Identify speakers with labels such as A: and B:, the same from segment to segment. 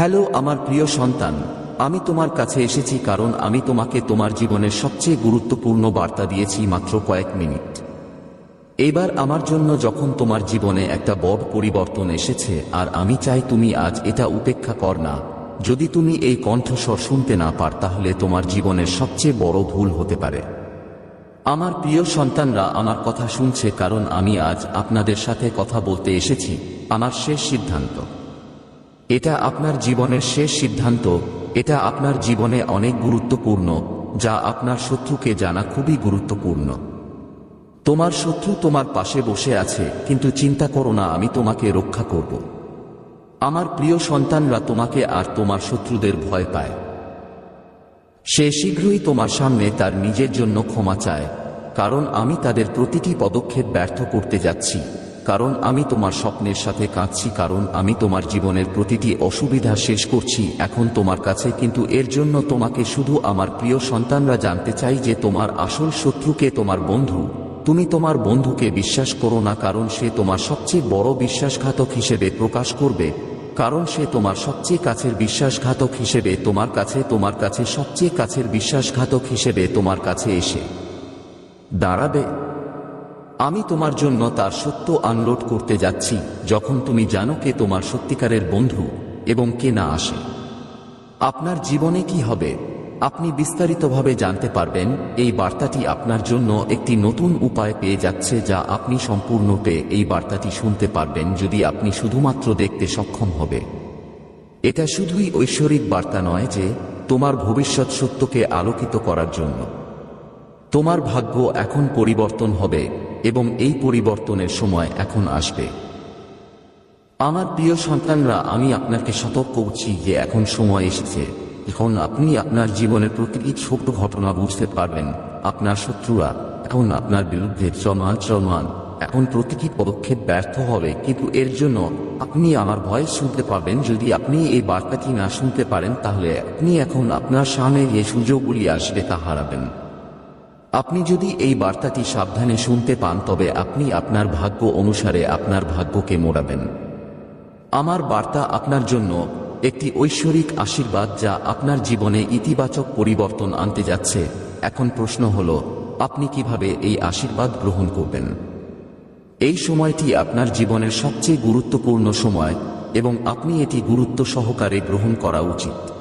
A: Hello, আমার প্রিয় সন্তান, আমি তোমার কাছে এসেছি কারণ আমি তোমাকে তোমার জীবনের সবচেয়ে গুরুত্বপূর্ণ বার্তা দিয়েছি মাত্র কয়েক মিনিট। এবার আমার জন্য যখন তোমার জীবনে একটা বড় পরিবর্তন এসেছে, আর আমি চাই তুমি আজ এটা উপেক্ষা কর না। যদি তুমি এই কণ্ঠস্বর শুনতে না পার, তাহলে তোমার জীবনের সবচেয়ে বড় ভুল হতে পারে। আমার প্রিয় সন্তানরা, আমার কথা শুনছে কারণ আমি আজ আপনাদের সাথে কথা বলতে এসেছি, আমার শেষ সিদ্ধান্ত। এটা আপনার জীবনের শেষ সিদ্ধান্ত, এটা আপনার জীবনে অনেক গুরুত্বপূর্ণ, যা আপনার শত্রুকে জানা খুবই গুরুত্বপূর্ণ। তোমার শত্রু তোমার পাশে বসে আছে, কিন্তু চিন্তা করো না, আমি তোমাকে রক্ষা করব। আমার প্রিয় সন্তানরা তোমাকে আর তোমার শত্রুদের ভয় পায়। সে শীঘ্রই তোমার সামনে তার নিজের জন্য ক্ষমা চায়, কারণ আমি তাদের প্রতিটি পদক্ষেপ ব্যর্থ করতে যাচ্ছি। কারণ আমি তোমার স্বপ্নের সাথে কাঁদছি, কারণ আমি তোমার জীবনের প্রতিটি অসুবিধা শেষ করছি। এখন তোমার কাছে কিন্তু এর জন্য তোমাকে শুধু আমার প্রিয় সন্তানরা জানতে চাই যে তোমার আসল শত্রুকে তোমার বন্ধু। তুমি তোমার বন্ধুকে বিশ্বাস করো না, কারণ সে তোমার সবচেয়ে বড় বিশ্বাসঘাতক হিসেবে প্রকাশ করবে। কারণ সে তোমার সবচেয়ে কাছের বিশ্বাসঘাতক হিসেবে তোমার কাছে তোমার কাছে সবচেয়ে কাছের বিশ্বাসঘাতক হিসেবে তোমার কাছে এসে দাঁড়াবে। আমি তোমার জন্য তার সত্য আনলোড করতে যাচ্ছি, যখন তুমি জানো কে তোমার সত্যিকারের বন্ধু এবং কে না আসে। আপনার জীবনে কি হবে? আপনি বিস্তারিতভাবে জানতে পারবেন, এই বার্তাটি আপনার জন্য একটি নতুন উপায় পেয়ে যাচ্ছে যা আপনি সম্পূর্ণরূপে এই বার্তাটি শুনতে পারবেন যদি আপনি শুধুমাত্র দেখতে সক্ষম হবে। এটা শুধুই ঐশ্বরিক বার্তা নয় যে, তোমার ভবিষ্যৎ সত্যকে আলোকিত করার জন্য। তোমার ভাগ্য এখন পরিবর্তন হবে, এবং এই পরিবর্তনের সময় এখন আসবে। আমার প্রিয় সন্তানরা, আমি আপনাকে সতর্ক করছি যে এখন সময় এসেছে। এখন আপনি আপনার জীবনের প্রতিটি ছোট ঘটনা বুঝতে পারবেন। আপনার শত্রুরা এখন আপনার বিরুদ্ধে চলমান এখন প্রতিটি পদক্ষেপ ব্যর্থ হবে, কিন্তু এর জন্য আপনি আমার ভয়েস শুনতে পাবেন যদি আপনি এই বার্তাটি না শুনতে পারেন, তাহলে আপনি এখন আপনার সামনে যে সুযোগগুলি আসবে তা হারাবেন। আপনি যদি এই বার্তাটি সাবধানে শুনতে পান, তবে আপনি আপনার ভাগ্য অনুসারে আপনার ভাগ্যকে মোড়াবেন। আমার বার্তা আপনার জন্য একটি ঐশ্বরিক আশীর্বাদ যা আপনার জীবনে ইতিবাচক পরিবর্তন আনতে যাচ্ছে। এখন প্রশ্ন হল, আপনি কীভাবে এই আশীর্বাদ গ্রহণ করবেন? এই সময়টি আপনার জীবনের সবচেয়ে গুরুত্বপূর্ণ সময় এবং আপনি এটি গুরুত্ব সহকারে গ্রহণ করা উচিত।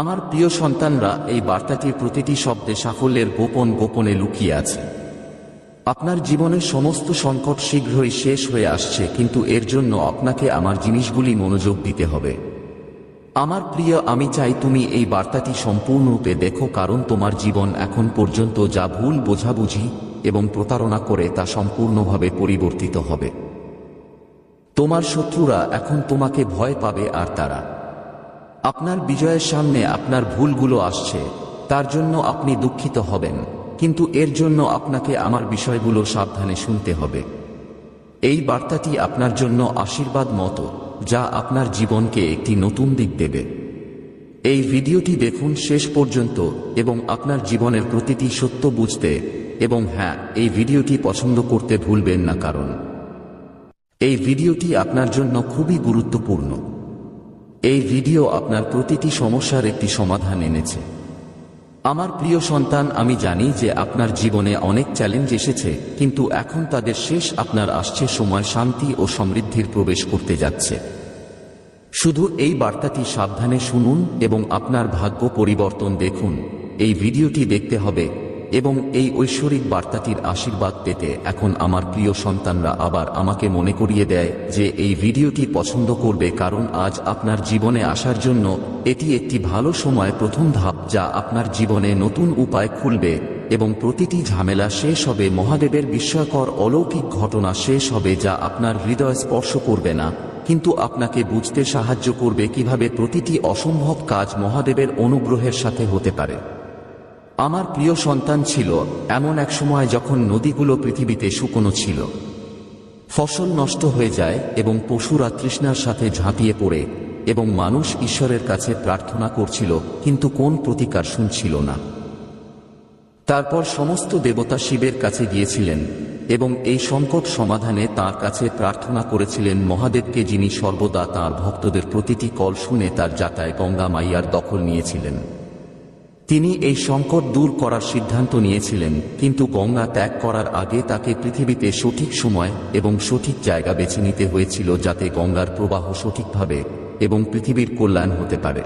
A: আমার প্রিয় সন্তানরা, এই বার্তাটির প্রতিটি শব্দে সাফল্যের গোপন গোপনে লুকিয়ে আছে। আপনার জীবনের সমস্ত সংকট শীঘ্রই শেষ হয়ে আসছে, কিন্তু এর জন্য আপনাকে আমার জিনিসগুলি মনোযোগ দিতে হবে। আমার প্রিয়, আমি চাই তুমি এই বার্তাটি সম্পূর্ণরূপে দেখো, কারণ তোমার জীবন এখন পর্যন্ত যা ভুল বোঝাবুঝি এবং প্রতারণা করে তা সম্পূর্ণভাবে পরিবর্তিত হবে। তোমার শত্রুরা এখন তোমাকে ভয় পাবে আর তারা। আপনার বিজয়ের সামনে আপনার ভুলগুলো আসছে, তার জন্য আপনি দুঃখিত হবেন, কিন্তু এর জন্য আপনাকে আমার বিষয়গুলো সাবধানে শুনতে হবে। এই বার্তাটি আপনার জন্য আশীর্বাদ মতো, যা আপনার জীবনকে একটি নতুন দিক দেবে। এই ভিডিওটি দেখুন শেষ পর্যন্ত এবং আপনার জীবনের প্রতিটি সত্য বুঝতে এবং হ্যাঁ এই ভিডিওটি পছন্দ করতে ভুলবেন না কারণ। এই ভিডিওটি আপনার জন্য খুবই গুরুত্বপূর্ণ। এই ভিডিও আপনার প্রতিটি সমস্যার একটি সমাধান এনেছে। আমার প্রিয় সন্তান, আমি জানি যে আপনার জীবনে অনেক চ্যালেঞ্জ এসেছে, কিন্তু এখন তাদের শেষ আপনার আসছে সময় শান্তি ও সমৃদ্ধির প্রবেশ করতে যাচ্ছে। শুধু এই বার্তাটি সাবধানে শুনুন এবং আপনার ভাগ্য পরিবর্তন দেখুন। এই ভিডিওটি দেখতে হবে এবং এই ঐশ্বরিক বার্তাটির আশীর্বাদ পেতে এখন আমার প্রিয় সন্তানরা আবার আমাকে মনে করিয়ে দেয় যে এই ভিডিওটি পছন্দ করবে কারণ আজ আপনার জীবনে আসার জন্য এটি একটি ভালো সময় প্রথম ধাপ যা আপনার জীবনে নতুন উপায় খুলবে এবং প্রতিটি ঝামেলা শেষ হবে, মহাদেবের বিস্ময়কর অলৌকিক ঘটনা শেষ হবে যা আপনার হৃদয় স্পর্শ করবে না। কিন্তু আপনাকে বুঝতে সাহায্য করবে কীভাবে প্রতিটি অসম্ভব কাজ মহাদেবের অনুগ্রহের সাথে হতে পারে। আমার প্রিয় সন্তান ছিল, এমন এক সময় যখন নদীগুলো পৃথিবীতে শুকনো ছিল। ফসল নষ্ট হয়ে যায় এবং পশুরা তৃষ্ণার সাথে ঝাঁপিয়ে পড়ে, এবং মানুষ ঈশ্বরের কাছে প্রার্থনা করছিল, কিন্তু কোন প্রতিকার শুনছিল না। তারপর সমস্ত দেবতা শিবের কাছে গিয়েছিলেন, এবং এই সংকট সমাধানে তার কাছে প্রার্থনা করেছিলেন মহাদেবকে যিনি সর্বদা তার ভক্তদের প্রতিটি কল শুনে তার যাতায় গঙ্গা মাইয়ার দখল নিয়েছিলেন। তিনি এই সংকট দূর করার সিদ্ধান্ত নিয়েছিলেন, কিন্তু গঙ্গা ত্যাগ করার আগে তাকে পৃথিবীতে সঠিক সময় এবং সঠিক জায়গা বেছে নিতে হয়েছিল যাতে গঙ্গার প্রবাহ সঠিকভাবে এবং পৃথিবীর কল্যাণ হতে পারে।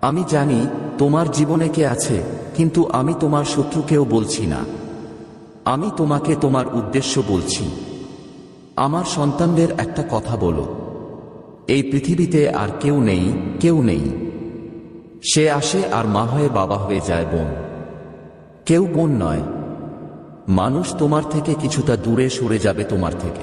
A: আমি জানি তোমার জীবনে কে আছে, কিন্তু আমি তোমার শত্রুকেও বলছি না। আমি তোমাকে তোমার উদ্দেশ্য বলছি। আমার সন্তানদের একটা কথা বলো। এই পৃথিবীতে আর কেউ নেই কেউ নেই। সে আসে আর মা হয়ে বাবা হয়ে যায় বোন। কেউ বোন নয়। মানুষ তোমার থেকে কিছুটা দূরে সরে যাবে তোমার থেকে।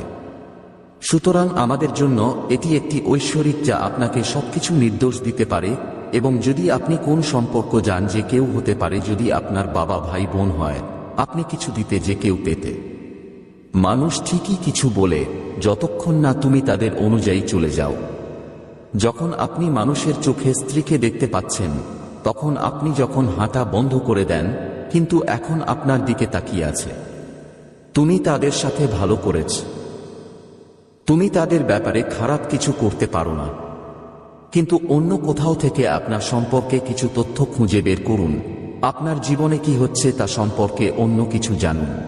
A: সুতরাং আমাদের জন্য এটি একটি ঐশ্বরিক যা আপনাকে সবকিছু নির্দোষ দিতে পারে এবং যদি আপনি কোন সম্পর্ক যান যে কেউ হতে পারে যদি আপনার বাবা ভাই বোন হয়, আপনি কিছু দিতে যে কেউ পেতে। মানুষ ঠিকই কিছু বলে, যতক্ষণ না তুমি তাদের অনুযায়ী চলে যাও। যখন আপনি মানুষের চোখে স্ত্রীকে দেখতে পাচ্ছেন, তখন আপনি যখন হাঁটা বন্ধ করে দেন, কিন্তু এখন আপনার দিকে তাকিয়ে আছে। তুমি তাদের সাথে ভালো করেছ। তুমি তাদের ব্যাপারে খারাপ কিছু করতে পারো না। কিন্তু অন্য কোথাও থেকে আপনার সম্পর্কে কিছু তথ্য খুঁজে বের করুন। আপনার জীবনে কি হচ্ছে তা সম্পর্কে অন্য কিছু জানুন।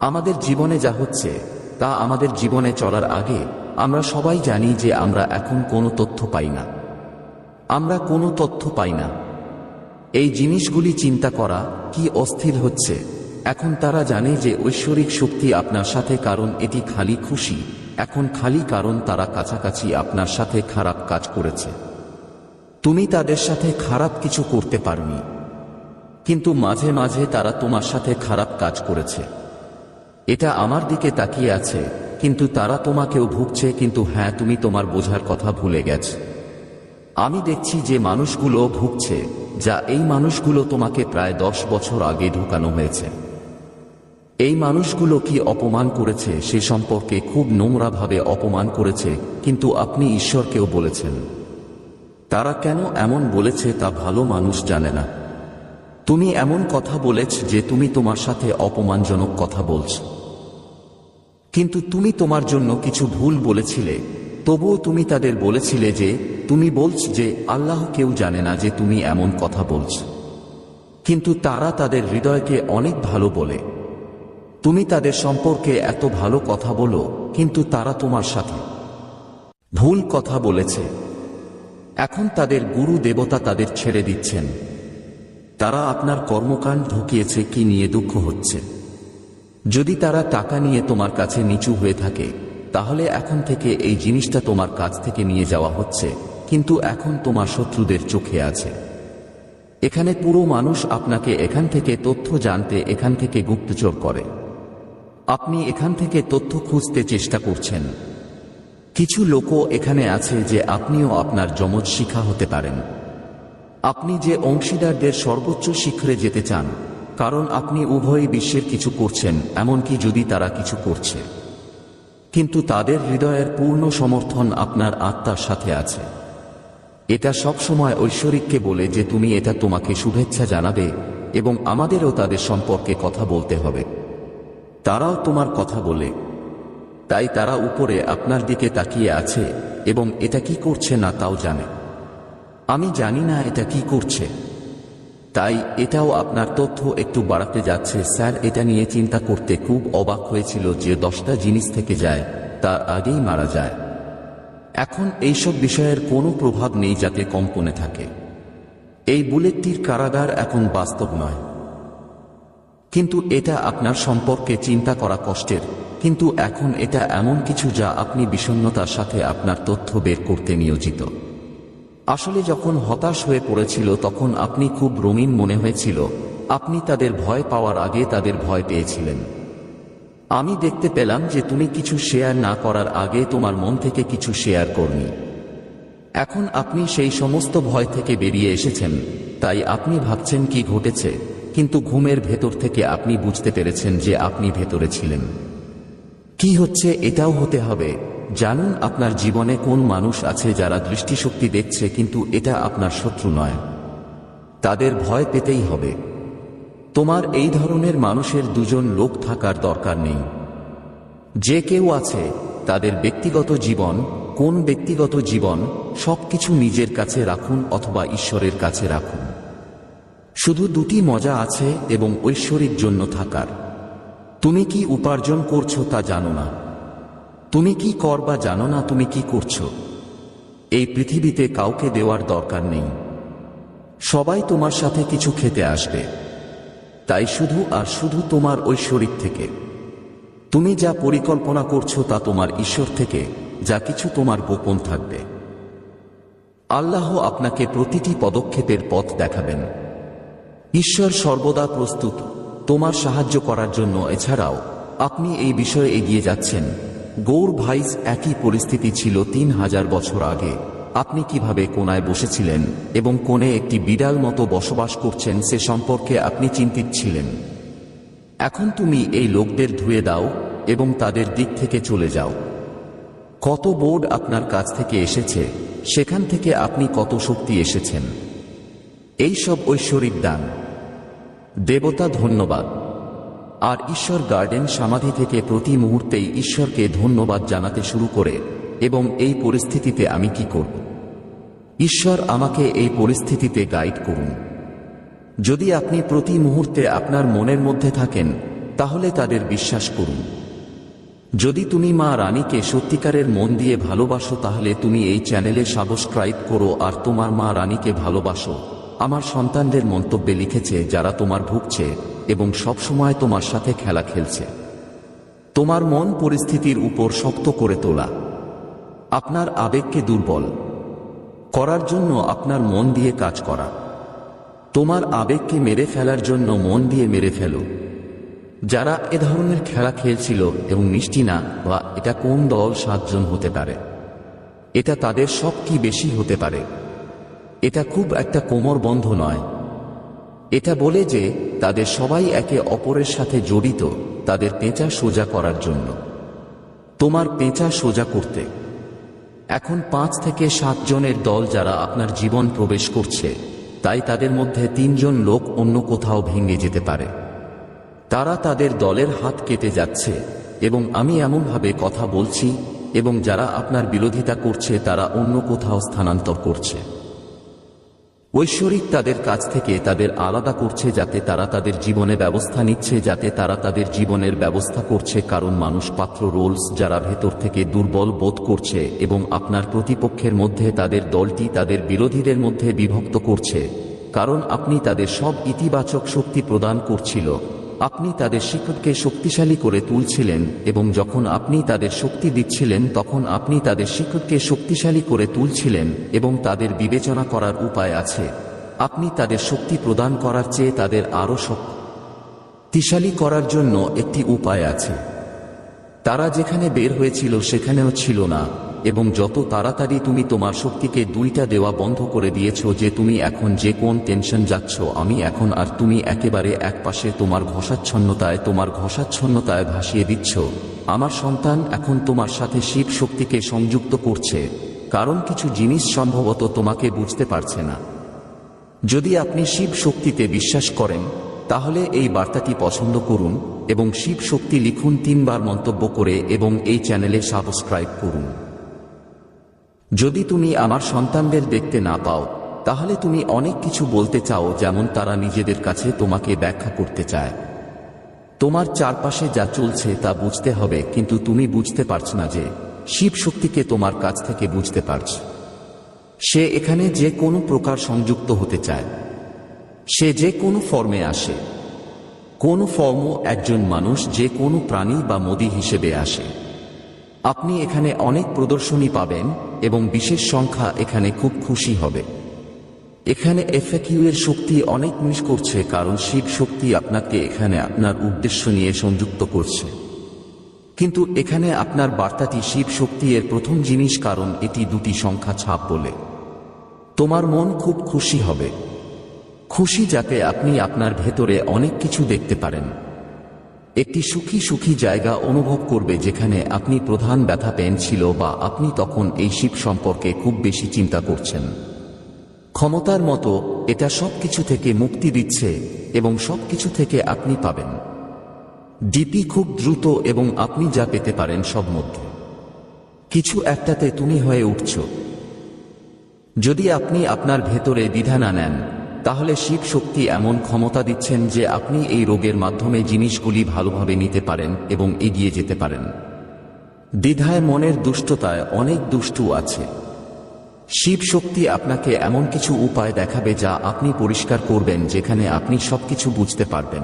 A: আমাদের জীবনে যা হচ্ছে, তা আমাদের জীবনে চলার আগে আমরা সবাই জানি যে আমরা এখন কোনো তথ্য পাই না। আমরা কোনো তথ্য পাই না। এই জিনিসগুলি চিন্তা করা কি অস্থির হচ্ছে? এখন তারা জানে যে ঐশ্বরিক শক্তি আপনার সাথে, কারণ এটি খালি খুশি। এখন খালি কারণ তারা কাছাকাছি আপনার সাথে খারাপ কাজ করেছে। তুমি তাদের সাথে খারাপ কিছু করতে পারনি। কিন্তু মাঝে মাঝে তারা তোমার সাথে খারাপ কাজ করেছে। এটা আমার দিকে তাকিয়ে আছে। কিন্তু তারা তোমাকেও ভুগছে, কিন্তু হ্যাঁ তুমি তোমার বোঝার কথা ভুলে গেছ। আমি দেখছি যে মানুষগুলো ভুগছে, যা এই মানুষগুলো তোমাকে প্রায় দশ বছর আগে ঢুকানো হয়েছে। এই মানুষগুলো কি অপমান করেছে, সে সম্পর্কে খুব নোংরাভাবে অপমান করেছে, কিন্তু আপনি ঈশ্বরকেও বলেছেন। তারা কেন এমন বলেছে তা ভালো মানুষ জানে না। তুমি এমন কথা বলেছ যে তুমি তোমার সাথে অপমানজনক কথা বলছ। কিন্তু তুমি তোমার জন্য কিছু ভুল বলেছিলে, তবুও তুমি তাদের বলেছিলে যে, তুমি বলছ যে, আল্লাহ কেউ জানে না যে তুমি এমন কথা বলছ। কিন্তু তারা তাদের হৃদয়কে অনেক ভালো বলে। তুমি তাদের সম্পর্কে এত ভালো কথা বলো, কিন্তু তারা তোমার সাথে ভুল কথা বলেছে। এখন তাদের গুরু দেবতা তাদের ছেড়ে দিচ্ছেন। তারা আপনার কর্মকাণ্ড ঢুকিয়েছে, কি নিয়ে দুঃখ হচ্ছে। যদি তারা টাকা নিয়ে তোমার কাছে নিচু হয়ে থাকে, তাহলে এখন থেকে এই জিনিসটা তোমার কাছ থেকে নিয়ে যাওয়া হচ্ছে, কিন্তু এখন তোমার শত্রুদের চোখে আছে। এখানে পুরো মানুষ আপনাকে এখান থেকে তথ্য জানতে এখান থেকে গুপ্তচর করে। আপনি এখান থেকে তথ্য খুঁজতে চেষ্টা করছেন। কিছু লোকও এখানে আছে যে আপনিও আপনার যমজ শিখা হতে পারেন। আপনি যে অংশীদারদের সর্বোচ্চ শিখরে যেতে চান কারণ আপনি উভয়ই বিশ্বের কিছু করছেন, এমনকি যদি তারা কিছু করছে। কিন্তু তাদের হৃদয়ের পূর্ণ সমর্থন আপনার আত্মার সাথে আছে। এটা সবসময় ঐশ্বরিককে বলে যে তুমি এটা তোমাকে শুভেচ্ছা জানাবে এবং আমাদেরও তাদের সম্পর্কে কথা বলতে হবে। তারাও তোমার কথা বলে। তাই তারা উপরে আপনার দিকে তাকিয়ে আছে এবং এটা কি করছে না তাও জানে। আমি জানি না এটা কি করছে। তাই এটাও আপনার তথ্য একটু বাড়াতে যাচ্ছে। স্যার, এটা নিয়ে চিন্তা করতে খুব অবাক হয়েছিল যে দশটা জিনিস থেকে যায় তার আগেই মারা যায়। এখন এইসব বিষয়ের কোনো প্রভাব নেই যাতে কম্পনে থাকে। এই বুলেটটির কারাগার এখন বাস্তব নয়। কিন্তু এটা আপনার সম্পর্কে চিন্তা করা কষ্টের। কিন্তু এখন এটা এমন কিছু যা আপনি বিষণ্নতার সাথে আপনার তথ্য বের করতে নিয়োজিত। আসলে যখন হতাশ হয়ে পড়েছিল তখন আপনি খুব রঙিন মনে হয়েছিল। আপনি তাদের ভয় পাওয়ার আগে তাদের ভয় পেয়েছিলেন। আমি দেখতে পেলাম যে তুমি কিছু শেয়ার না করার আগে তোমার মন থেকে কিছু শেয়ার করনি। এখন আপনি সেই সমস্ত ভয় থেকে বেরিয়ে এসেছেন। তাই আপনি ভাবছেন কি ঘটেছে, কিন্তু ঘুমের ভেতর থেকে আপনি বুঝতে পেরেছেন যে আপনি ভেতরে ছিলেন। কি হচ্ছে এটাও হতে হবে। জানুন আপনার জীবনে কোন মানুষ আছে যারা দৃষ্টিশক্তি দেখছে কিন্তু এটা আপনার শত্রু নয়। তাদের ভয় পেতেই হবে। তোমার এই ধরনের মানুষের দুজন লোক থাকার দরকার নেই। যে কেউ আছে, তাদের ব্যক্তিগত জীবন, কোন ব্যক্তিগত জীবন, সবকিছু নিজের কাছে রাখুন অথবা ঈশ্বরের কাছে রাখুন। শুধু দুটি মজা আছে এবং ঐশ্বরিক জন্য থাকার। তুমি কি উপার্জন করছ তা জানো না। তুমি কি করবা জানো না তুমি কি করছ? এই পৃথিবীতে কাউকে দেওয়ার দরকার নেই। সবাই তোমার সাথে কিছু খেতে আসবে। তাই শুধু আর শুধু তোমার ঐশ্বরিক থেকে। তুমি যা পরিকল্পনা করছ তা তোমার ঈশ্বর থেকে, যা কিছু তোমার গোপন থাকবে। আল্লাহ আপনাকে প্রতিটি পদক্ষেপের পথ দেখাবেন। ঈশ্বর সর্বদা প্রস্তুত। তোমার সাহায্য করার জন্য এছাড়াও আপনি এই বিষয়ে এগিয়ে যাচ্ছেন। গৌর ভাইস একই পরিস্থিতি ছিল তিন হাজার বছর আগে। আপনি কীভাবে কোনায় বসেছিলেন এবং কোণে একটি বিড়াল মতো বসবাস করছেন সে সম্পর্কে আপনি চিন্তিত ছিলেন। এখন তুমি এই লোকদের ধুয়ে দাও এবং তাদের দিক থেকে চলে যাও। কত বোর্ড আপনার কাছ থেকে এসেছে, সেখান থেকে আপনি কত শক্তি এসেছেন। এই সব ঐশ্বরিক দান। দেবতা ধন্যবাদ। আর ঈশ্বর গার্ডেন সমাধি থেকে প্রতি মুহূর্তেই ঈশ্বরকে ধন্যবাদ জানাতে শুরু করে, এবং এই পরিস্থিতিতে আমি কি করব? ঈশ্বর আমাকে এই পরিস্থিতিতে গাইড করুন। যদি আপনি প্রতি মুহূর্তে আপনার মনের মধ্যে থাকেন, তাহলে তাদের বিশ্বাস করুন। যদি তুমি মা রানীকে সত্যিকারের মন দিয়ে ভালোবাসো, তাহলে তুমি এই চ্যানেলে সাবস্ক্রাইব করো আর তোমার মা রানীকে ভালোবাসো। আমার সন্তানদের মন্তব্যে লিখেছে, যারা তোমার ভুগছে এবং সবসময় তোমার সাথে খেলা খেলছে। তোমার মন পরিস্থিতির উপর শক্ত করে তোলা। আপনার আবেগকে দুর্বল করার জন্য আপনার মন দিয়ে কাজ করা। তোমার আবেগকে মেরে ফেলার জন্য মন দিয়ে মেরে ফেলো। যারা এ ধরনের খেলা খেলছিল এবং মিষ্টি না, বা এটা কোন দল সাতজন হতে পারে? এটা তাদের সব কি বেশি হতে পারে? এটা খুব একটা কোমর বন্ধ নয়। এটা বলে যে, তাদের সবাই একে অপরের সাথে জড়িত, তাদের পেঁচা সোজা করার জন্য। তোমার পেঁচা সোজা করতে। এখন পাঁচ থেকে সাত জনের দল যারা আপনার জীবন প্রবেশ করছে, তাই তাদের মধ্যে তিনজন লোক অন্য কোথাও ভেঙে যেতে পারে। তারা তাদের দলের হাত কেটে যাচ্ছে, এবং আমি এমনভাবে কথা বলছি, এবং যারা আপনার বিরোধিতা করছে তারা অন্য কোথাও স্থানান্তর করছে। ঐশ্বরিক তাদের কাছ থেকে তাদের আলাদা করছে যাতে তারা তাদের জীবনে ব্যবস্থা নিচ্ছে, যাতে তারা তাদের জীবনের ব্যবস্থা করছে, কারণ মানুষ পাত্র রোলস যারা ভেতর থেকে দুর্বল বোধ করছে এবং আপনার প্রতিপক্ষের মধ্যে তাদের দলটি তাদের বিরোধীদের মধ্যে বিভক্ত করছে, কারণ আপনি তাদের সব ইতিবাচক শক্তি প্রদান করছিল। আপনি তাদের শিক্ষককে শক্তিশালী করে তুলছিলেন এবং যখন আপনি তাদের শক্তি দিচ্ছিলেন, তখন আপনি তাদের শিক্ষককে শক্তিশালী করে তুলছিলেন এবং তাদের বিবেচনা করার উপায় আছে। আপনি তাদের শক্তি প্রদান করার চেয়ে তাদের আরও শক্তিশালী করার জন্য একটি উপায় আছে। তারা যেখানে বের হয়েছিল, সেখানেও ছিল না। এবং যত তাড়াতাড়ি তুমি তোমার শক্তিকে দুইটা দেওয়া বন্ধ করে দিয়েছ যে তুমি এখন যে কোন টেনশন যাচ্ছ, আমি এখন আর তুমি একেবারে একপাশে তোমার ঘষাচ্ছন্নতায় তোমার ঘষাচ্ছন্নতায় ভাসিয়ে দিচ্ছ। আমার সন্তান এখন তোমার সাথে শিব শক্তিকে সংযুক্ত করছে, কারণ কিছু জিনিস সম্ভবত তোমাকে বুঝতে পারছে না। যদি আপনি শিব শক্তিতে বিশ্বাস করেন, তাহলে এই বার্তাটি পছন্দ করুন এবং শিব শক্তি লিখুন তিনবার মন্তব্য করে এবং এই চ্যানেলে সাবস্ক্রাইব করুন। যদি তুমি আমার সন্তানদের দেখতে না পাও, তাহলে তুমি অনেক কিছু বলতে চাও যেমন তারা নিজেদের কাছে তোমাকে ব্যাখ্যা করতে চায়। তোমার চারপাশে যা চলছে তা বুঝতে হবে, কিন্তু তুমি বুঝতে পারছ না যে শিব শক্তিকে তোমার কাছ থেকে বুঝতে পারছ। সে এখানে যে কোনো প্রকার সংযুক্ত হতে চায়। সে যে কোনো ফর্মে আসে। কোন ফর্ম একজন মানুষ যে কোনো প্রাণী বা মোদি হিসেবে আসে। আপনি এখানে অনেক প্রদর্শনী পাবেন এবং বিশেষ সংখ্যা এখানে খুব খুশি হবে। এখানে এফএকিউ এর শক্তি অনেক মিস করছে কারণ শিব শক্তি আপনাকে এখানে আপনার উদ্দেশ্য নিয়ে সংযুক্ত করছে। কিন্তু এখানে আপনার বার্তাটি শিব শক্তি এর প্রথম জিনিস কারণ এটি দুটি সংখ্যা ছাপ বলে। তোমার মন খুব খুশি হবে। খুশি যাতে আপনি আপনার ভেতরে অনেক কিছু দেখতে পারেন। একটি সুখী সুখী জায়গা অনুভব করবে যেখানে আপনি প্রধান ব্যথা পেন ছিল বা আপনি তখন এই শিব সম্পর্কে খুব বেশি চিন্তা করছেন। ক্ষমতার মতো, এটা সব কিছু থেকে মুক্তি দিচ্ছে এবং সবকিছু থেকে আপনি পাবেন। ডিপি খুব দ্রুত এবং আপনি যা পেতে পারেন সব মধ্যে। কিছু একটাতে তুমি হয়ে উঠছ। যদি আপনি আপনার ভেতরে দ্বিধা না নেন তাহলে শিব শক্তি এমন ক্ষমতা দিচ্ছেন যে আপনি এই রোগের মাধ্যমে জিনিসগুলি ভালোভাবে নিতে পারেন এবং এগিয়ে যেতে পারেন। দ্বিধায় মনের দুষ্টতায় অনেক দুষ্টু আছে। শিব শক্তি আপনাকে এমন কিছু উপায় দেখাবে যা আপনি পরিষ্কার করবেন যেখানে আপনি সবকিছু বুঝতে পারবেন।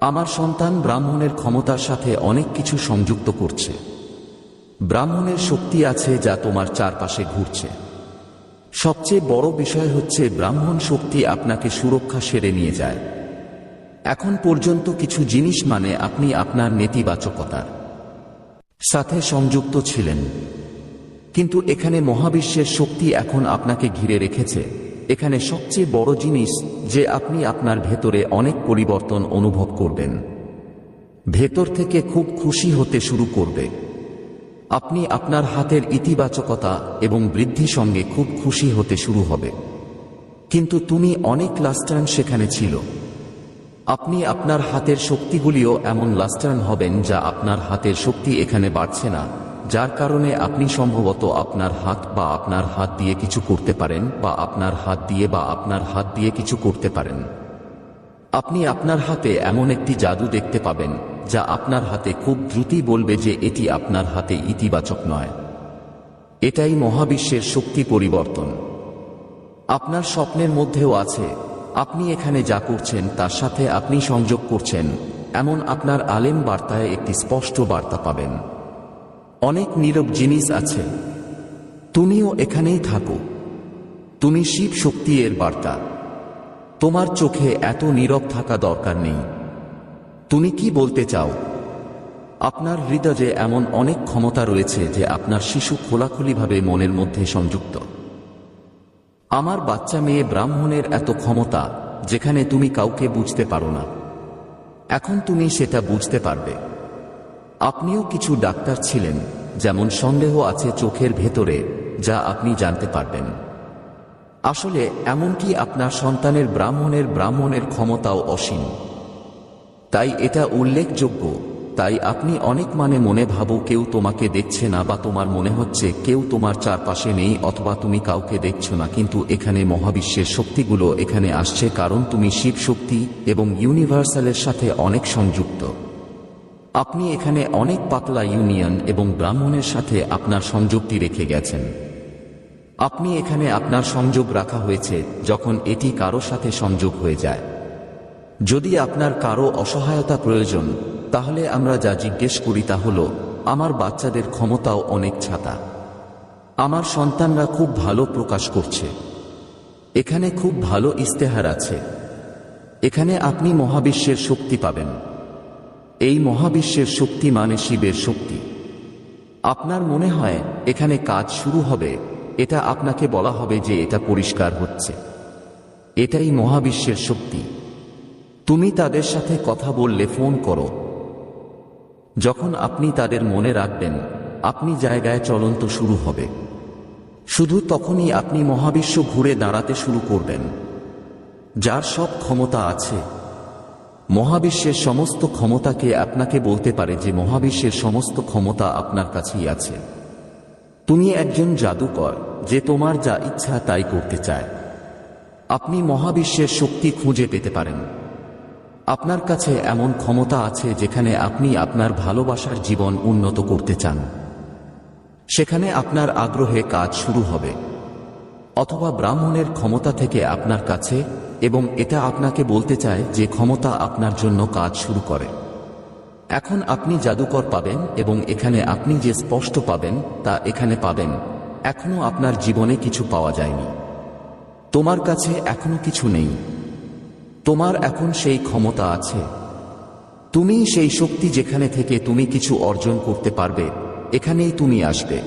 A: আমার সন্তান ব্রাহ্মণের ক্ষমতার সাথে অনেক কিছু সংযুক্ত করছে। ব্রাহ্মণের শক্তি আছে যা তোমার চারপাশে ঘুরছে। সবচেয়ে বড় বিষয় হচ্ছে ব্রাহ্মণ শক্তি আপনাকে সুরক্ষা সেরে নিয়ে যায়। এখন পর্যন্ত কিছু জিনিস মানে আপনি আপনার নেতিবাচকতার সাথে সংযুক্ত ছিলেন। কিন্তু এখানে মহাবিশ্বের শক্তি এখন আপনাকে ঘিরে রেখেছে। এখানে সবচেয়ে বড় জিনিস যে আপনি আপনার ভেতরে অনেক পরিবর্তন অনুভব করবেন। ভেতর থেকে খুব খুশি হতে শুরু করবে। আপনি আপনার হাতের ইতিবাচকতা এবং বৃদ্ধি সঙ্গে খুব খুশি হতে শুরু হবে। কিন্তু তুমি অনেক লাস্টার্ন সেখানে ছিল। আপনি আপনার হাতের শক্তিগুলিও এমন লাস্টার্ন হবেন যা আপনার হাতের শক্তি এখানে বাড়ছে না, যার কারণে আপনি সম্ভবত আপনার হাত বা আপনার হাত দিয়ে কিছু করতে পারেন বা আপনার হাত দিয়ে বা আপনার হাত দিয়ে কিছু করতে পারেন। আপনি আপনার হাতে এমন একটি জাদু দেখতে পাবেন যা আপনার হাতে খুব দ্রুতই বলবে যে এটি আপনার হাতে ইতিবাচক নয়। এটাই মহাবিশ্বের শক্তি পরিবর্তন। আপনার স্বপ্নের মধ্যেও আছে, আপনি এখানে যা করছেন তার সাথে আপনি সংযোগ করছেন, এমন আপনার আলেম বার্তায় একটি স্পষ্ট বার্তা পাবেন। অনেক নীরব জিনিস আছে। তুমিও এখানেই থাকো। তুমি শিব শক্তি এর বার্তা। তোমার চোখে এত নীরব থাকা দরকার নেই। তুমি কি বলতে চাও? আপনার হৃদয়ে এমন অনেক ক্ষমতা রয়েছে যে আপনার শিশু খোলাখুলিভাবে মনের মধ্যে সংযুক্ত। আমার বাচ্চা মেয়ে ব্রাহ্মণের এত ক্ষমতা, যেখানে তুমি কাউকে বুঝতে পারো না। এখন তুমি সেটা বুঝতে পারবে। আপনিও কিছু ডাক্তার ছিলেন, যেমন সন্দেহ আছে চোখের ভেতরে, যা আপনি জানতে পারবেন। আসলে, এমনকি আপনার সন্তানের ব্রাহ্মণের ব্রাহ্মণের ক্ষমতাও অসীম। তাই এটা উল্লেখযোগ্য। তাই আপনি অনেক মানে মনে ভাবো কেউ তোমাকে দেখছে না বা তোমার মনে হচ্ছে কেউ তোমার চারপাশে নেই অথবা তুমি কাউকে দেখছ না, কিন্তু এখানে মহাবিশ্বের শক্তিগুলো এখানে আসছে কারণ তুমি শিব শক্তি এবং ইউনিভার্সালের সাথে অনেক সংযুক্ত। আপনি এখানে অনেক পাতলা ইউনিয়ন এবং ব্রাহ্মণের সাথে আপনার সংযোগটি রেখে গেছেন। আপনি এখানে আপনার সংযোগ রাখা হয়েছে যখন এটি কারও সাথে সংযোগ হয়ে যায়। যদি আপনার কারও অসহায়তা প্রয়োজন, তাহলে আমরা যা জিজ্ঞেস করি তা হল, আমার বাচ্চাদের ক্ষমতাও অনেক ছাতা। আমার সন্তানরা খুব ভালো প্রকাশ করছে। এখানে খুব ভালো ইস্তেহার আছে। এখানে আপনি মহাবিশ্বের শক্তি পাবেন। এই মহাবিশ্বের শক্তি মানে শিবের শক্তি। আপনার মনে হয়, এখানে কাজ শুরু হবে, এটা আপনাকে বলা হবে যে এটা পরিষ্কার হচ্ছে। এটাই মহাবিশ্বের শক্তি। তুমি তাদের সাথে কথা বললে ফোন করো। যখন আপনি তাদের মনে রাখবেন, আপনি জায়গায় চলন্ত শুরু হবে। শুধু তখনই আপনি মহাবিশ্ব ঘুরে দাঁড়াতে শুরু করবেন। যার সব ক্ষমতা আছে। মহাবিশ্বের সমস্ত ক্ষমতাকে আপনাকে বলতে পারে যে মহাবিশ্বের সমস্ত ক্ষমতা আপনার কাছেই আছে। তুমি একজন জাদুকর, যে তোমার যা ইচ্ছা তাই করতে চায়। আপনি মহাবিশ্বের শক্তি খুঁজে পেতে পারেন। আপনার কাছে এমন ক্ষমতা আছে যেখানে আপনি আপনার ভালোবাসার জীবন উন্নত করতে চান। সেখানে আপনার আগ্রহে কাজ শুরু হবে। অথবা ব্রাহ্মণের ক্ষমতা থেকে আপনার কাছে, এবং এটা আপনাকে বলতে চায় যে ক্ষমতা আপনার জন্য কাজ শুরু করে। এখন আপনি জাদুকর পাবেন, এবং এখানে আপনি যে স্পষ্ট পাবেন, তা এখানে পাবেন। এখনও আপনার জীবনে কিছু পাওয়া যায়নি। তোমার কাছে এখনও কিছু নেই। তোমার এখন সেই ক্ষমতা আছে। তুমি সেই শক্তি যেখানে থেকে তুমি কিছু অর্জন করতে পারবে, এখানেই তুমি আসবে।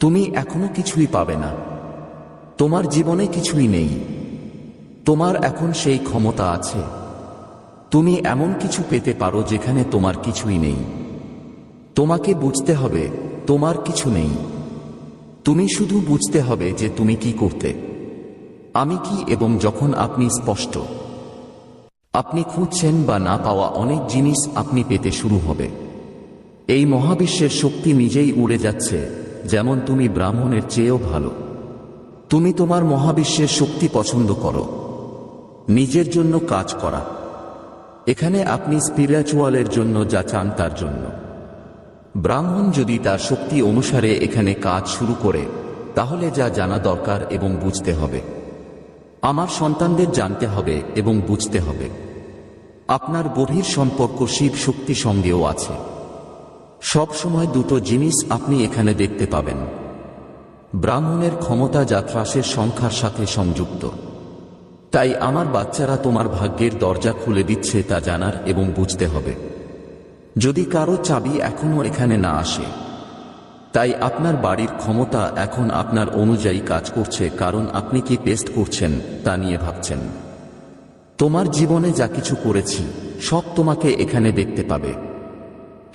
A: তুমি এখনও কিছুই পাবে না। তোমার জীবনে কিছুই নেই। তোমার এখন সেই ক্ষমতা আছে। তুমি এমন কিছু পেতে পারো যেখানে তোমার কিছুই নেই। তোমাকে বুঝতে হবে, তোমার কিছু নেই। তুমি শুধু বুঝতে হবে যে তুমি কি করতে। আমি কি এবং যখন আপনি স্পষ্ট। আপনি খুঁজছেন বা না পাওয়া অনেক জিনিস আপনি পেতে শুরু হবে। এই মহাবিশ্বের শক্তি নিজেই উড়ে যাচ্ছে, যেমন তুমি ব্রাহ্মণের চেয়েও ভালো। তুমি তোমার মহাবিশ্বের শক্তি পছন্দ করো। নিজের জন্য কাজ করা। এখানে আপনি স্পিরিচুয়ালের জন্য যা চান তার জন্য। ব্রাহ্মণ যদি তার শক্তি অনুসারে এখানে কাজ শুরু করে, তাহলে যা জানা দরকার এবং বুঝতে হবে। আমার সন্তানদের জানতে হবে এবং বুঝতে হবে। আপনার গভীর সম্পর্ক শিব শক্তি সঙ্গেও আছে। সব সময় দুটো জিনিস আপনি এখানে দেখতে পাবেন। ব্রাহ্মণের ক্ষমতা যা ত্রাসের সংখ্যার সাথে সংযুক্ত। তাই আমার বাচ্চারা তোমার ভাগ্যের দরজা খুলে দিচ্ছে তা জানার এবং বুঝতে হবে। যদি কারও চাবি এখনও এখানে না আসে, তাই আপনার বাড়ির ক্ষমতা এখন আপনার অনুযায়ী কাজ করছে, কারণ আপনি কি পেস্ট করছেন, তা নিয়ে ভাবছেন। তোমার জীবনে যা কিছু করেছি, সব তোমাকে এখানে দেখতে পাবে।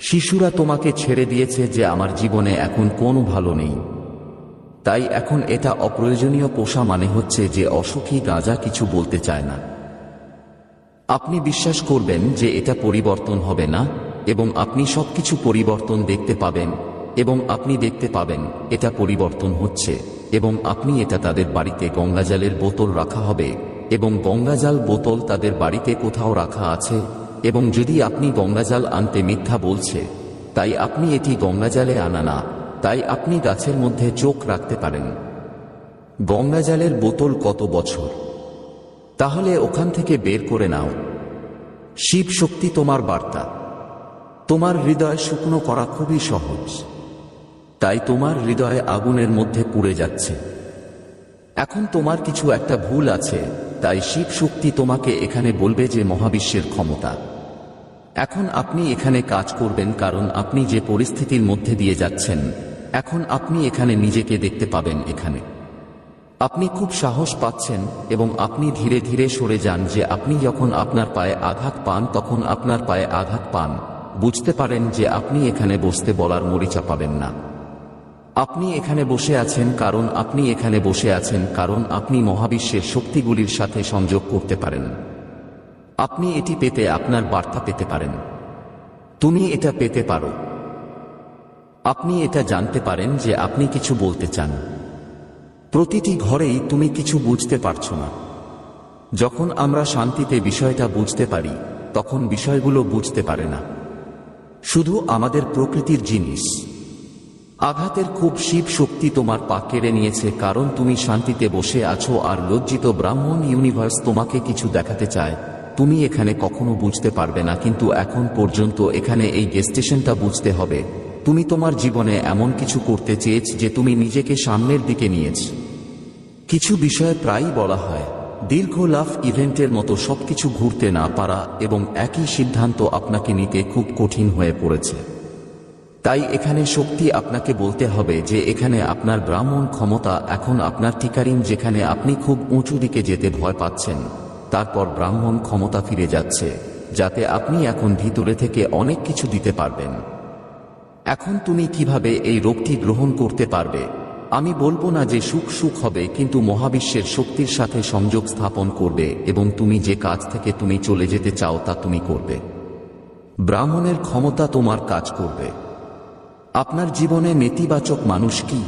A: শিশুরা তোমাকে ছেড়ে দিয়েছে যে আমার জীবনে এখন কোনো ভালো নেই। তাই এখন এটা অপ্রয়োজনীয় পোষা মানে হচ্ছে যে অসুখী গাঁজা কিছু বলতে চায় না। আপনি বিশ্বাস করবেন যে এটা পরিবর্তন হবে না, এবং আপনি সবকিছু পরিবর্তন দেখতে পাবেন, এবং আপনি দেখতে পাবেন, এটা পরিবর্তন হচ্ছে, এবং আপনি এটা তাদের বাড়িতে গঙ্গাজালের বোতল রাখা হবে। এবং গঙ্গাজাল বোতল তাদের বাড়িতে কোথাও রাখা আছে, এবং যদি আপনি গঙ্গাজাল আনতে মিথ্যা বলছে, তাই আপনি এটি গঙ্গাজালে আনা না, তাই আপনি গাছের মধ্যে চোখ রাখতে পারেন। গঙ্গাজালের বোতল কত বছর? তাহলে ওখান থেকে বের করে নাও। শিব শক্তি তোমার বার্তা। তোমার হৃদয় শুকনো করা খুবই সহজ। তাই তোমার হৃদয় আগুনের মধ্যে পুড়ে যাচ্ছে। এখন তোমার কিছু একটা ভুল আছে। তাই শিব শক্তি তোমাকে এখানে বলবে যে মহাবিশ্বের ক্ষমতা। এখন আপনি এখানে কাজ করবেন কারণ আপনি যে পরিস্থিতির মধ্যে দিয়ে যাচ্ছেন, এখন আপনি এখানে নিজেকে দেখতে পাবেন এখানে। আপনি খুব সাহস পাচ্ছেন এবং আপনি ধীরে ধীরে সরে যান যে আপনি যখন আপনার পায়ে আঘাত পান, তখন আপনার পায়ে আঘাত পান। বুঝতে পারেন যে আপনি এখানে বসতে বলার মরিচা পাবেন না। আপনি এখানে বসে আছেন কারণ আপনি এখানে বসে আছেন কারণ আপনি মহাবিশ্বের শক্তিগুলির সাথে সংযোগ করতে পারেন। আপনি এটি পেতে আপনার বার্তা পেতে পারেন। তুমি এটা পেতে পারো। আপনি এটা জানতে পারেন যে আপনি কিছু বলতে চান। প্রতিটি ঘরেই তুমি কিছু বুঝতে পারছ না। যখন আমরা শান্তিতে বিষয়টা বুঝতে পারি, তখন বিষয়গুলো বুঝতে পারে না। শুধু আমাদের প্রকৃতির জিনিস। আঘাতের খুব শিব শক্তি তোমার পা কেড়ে নিয়েছে, কারণ তুমি শান্তিতে বসে আছো আর লজ্জিত ব্রাহ্মণ ইউনিভার্স তোমাকে কিছু দেখাতে চায়। তুমি এখানে কখনো বুঝতে পারবে না, কিন্তু এখন পর্যন্ত এখানে এই গেস্টেশনটা বুঝতে হবে। তুমি তোমার জীবনে এমন কিছু করতে চেয়েছ যে তুমি নিজেকে সামনের দিকে নিয়েছ। কিছু বিষয়ে প্রায়ই বলা হয়, দীর্ঘ লাভ ইভেন্টের মতো সবকিছু ঘুরতে না পারা এবং একই সিদ্ধান্ত আপনাকে নিতে খুব কঠিন হয়ে পড়েছে। তাই এখানে শক্তি আপনাকে বলতে হবে যে এখানে আপনার ব্রাহ্মণ ক্ষমতা এখন আপনার টিকারিং যেখানে আপনি খুব উঁচু দিকে যেতে ভয় পাচ্ছেন। তারপর ব্রাহ্মণ ক্ষমতা ফিরে যাচ্ছে, যাতে আপনি এখন ভিতরে থেকে অনেক কিছু দিতে পারবেন। এখন তুমি কীভাবে এই রোগটি গ্রহণ করতে পারবে? আমি বলব না যে সুখ সুখ হবে, কিন্তু মহাবিশ্বের শক্তির সাথে সংযোগ স্থাপন করবে এবং তুমি যে কাজ থেকে তুমি চলে যেতে চাও তা তুমি করবে। ব্রাহ্মণের ক্ষমতা তোমার কাজ করবে। আপনার জীবনে নেতিবাচক মানুষ কি?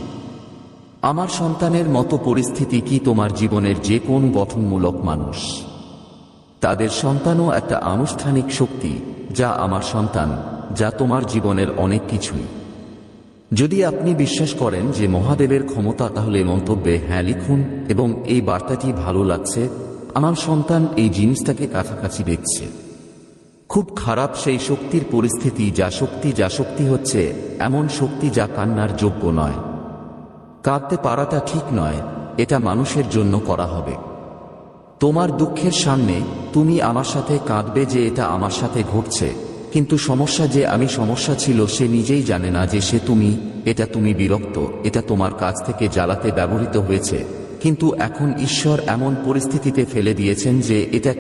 A: আমার সন্তানের মতো পরিস্থিতি কি তোমার জীবনের যে কোন গঠনমূলক মানুষ? তাদের সন্তানও একটা আনুষ্ঠানিক শক্তি, যা আমার সন্তান, যা তোমার জীবনের অনেক কিছুই। যদি আপনি বিশ্বাস করেন যে মহাদেবের ক্ষমতা তাহলে মন্তব্যে হ্যাঁ লিখুন এবং এই বার্তাটি ভালো লাগছে, আমার সন্তান এই জিনিসটাকে কাছাকাছি দেখছে। খুব খারাপ সেই শক্তির পরিস্থিতি, যা শক্তি যা শক্তি হচ্ছে, এমন শক্তি যা কান্নার যোগ্য নয়। কাঁদতে পারাটা ঠিক নয়, এটা মানুষের জন্য করা হবে। তোমার দুঃখের সামনে তুমি আমার সাথে কাঁদবে যে এটা আমার সাথে ঘটছে, কিন্তু সমস্যা যে আমি সমস্যা ছিল সে নিজেই জানে না যে সে তুমি, এটা তুমি বিরক্ত, এটা তোমার কাছ থেকে জ্বালাতে ব্যবহৃত হয়েছে। কিন্তু এখন ঈশ্বর এমন পরিস্থিতিতে ফেলে দিয়েছেন যে এটা